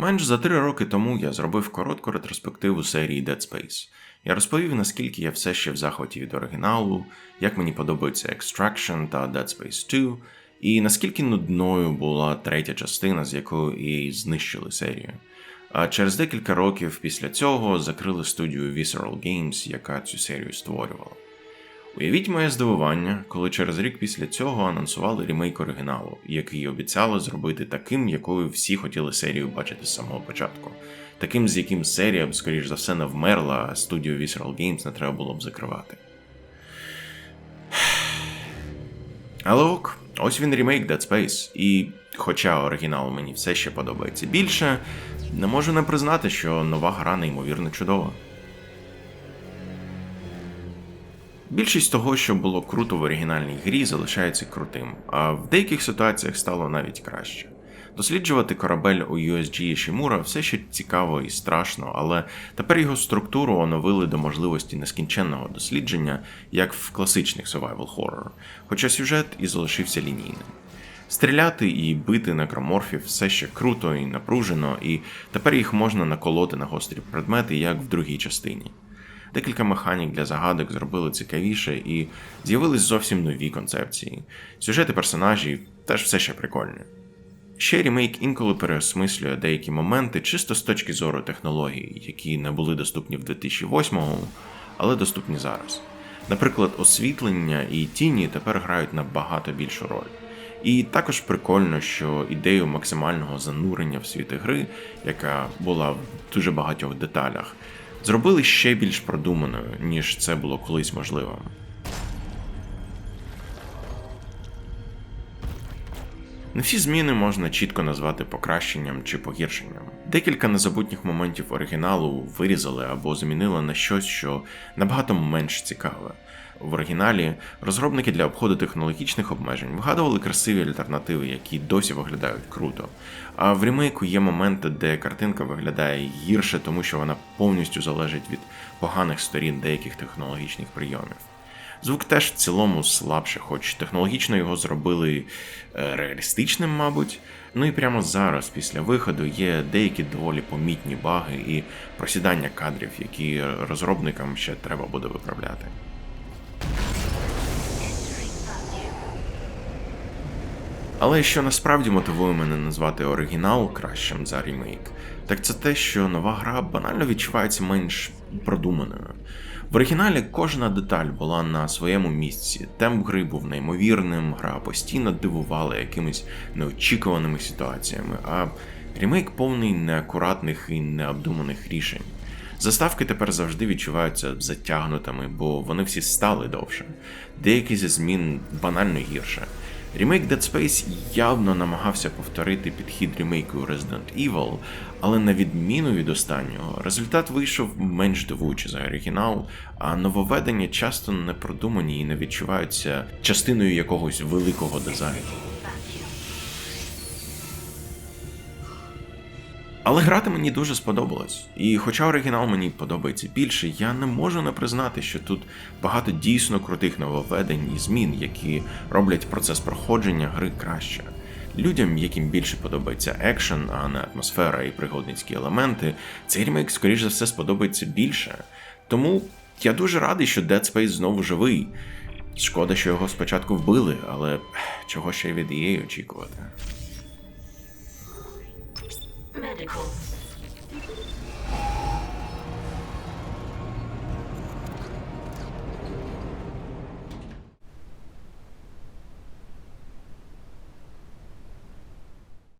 Менш за три роки тому я зробив коротку ретроспективу серії Dead Space. Я розповів, наскільки я все ще в захваті від оригіналу, як мені подобається Extraction та Dead Space 2, і наскільки нудною була третя частина, з якою і знищили серію. А через декілька років після цього закрили студію Visceral Games, яка цю серію створювала. Уявіть моє здивування, коли через рік після цього анонсували ремейк оригіналу, який обіцяли зробити таким, якою всі хотіли серію бачити з самого початку, таким, з яким серія б, скоріш за все, не вмерла, а студію Visceral Games не треба було б закривати. Але ок, ось він ремейк Dead Space, і хоча оригінал мені все ще подобається більше, не можу не признати, що нова гра неймовірно чудова. Більшість того, що було круто в оригінальній грі, залишається крутим, а в деяких ситуаціях стало навіть краще. Досліджувати корабель у USG Шімура все ще цікаво і страшно, але тепер його структуру оновили до можливості нескінченного дослідження, як в класичних survival horror, хоча сюжет і залишився лінійним. Стріляти і бити некроморфів все ще круто і напружено, і тепер їх можна наколоти на гострі предмети, як в другій частині. Декілька механік для загадок зробили цікавіше і з'явились зовсім нові концепції. Сюжети персонажів теж все ще прикольні. Ще ремейк інколи переосмислює деякі моменти чисто з точки зору технологій, які не були доступні в 2008-му, але доступні зараз. Наприклад, освітлення і тіні тепер грають набагато більшу роль. І також прикольно, що ідею максимального занурення в світи гри, яка була в дуже багатьох деталях, зробили ще більш продуманою, ніж це було колись можливим. Не всі зміни можна чітко назвати покращенням чи погіршенням. Декілька незабутніх моментів оригіналу вирізали або змінили на щось, що набагато менш цікаве. В оригіналі розробники для обходу технологічних обмежень вигадували красиві альтернативи, які досі виглядають круто. А в ремейку є моменти, де картинка виглядає гірше, тому що вона повністю залежить від поганих сторін деяких технологічних прийомів. Звук теж в цілому слабше, хоч технологічно його зробили е, реалістичним, мабуть. Ну і прямо зараз, після виходу, є деякі доволі помітні баги і просідання кадрів, які розробникам ще треба буде виправляти. Але що насправді мотивує мене назвати оригінал кращим за ремейк, так це те, що нова гра банально відчувається менш продуманою. В оригіналі кожна деталь була на своєму місці. Темп гри був неймовірним, гра постійно дивувала якимись неочікуваними ситуаціями, а ремейк повний неакуратних і необдуманих рішень. Заставки тепер завжди відчуваються затягнутими, бо вони всі стали довше. Деякі зі змін банально гірше. Ремейк Dead Space явно намагався повторити підхід ремейку Resident Evil, але на відміну від останнього, результат вийшов менш дивуючий за оригінал, а нововведення часто не продумані і не відчуваються частиною якогось великого дизайну. Але грати мені дуже сподобалось. І хоча оригінал мені подобається більше, я не можу не признати, що тут багато дійсно крутих нововведень і змін, які роблять процес проходження гри краще. Людям, яким більше подобається екшен, а не атмосфера і пригодницькі елементи, цей ремейк, скоріш за все, сподобається більше. Тому я дуже радий, що Dead Space знову живий. Шкода, що його спочатку вбили, але чого ще від EA очікувати. receptacles.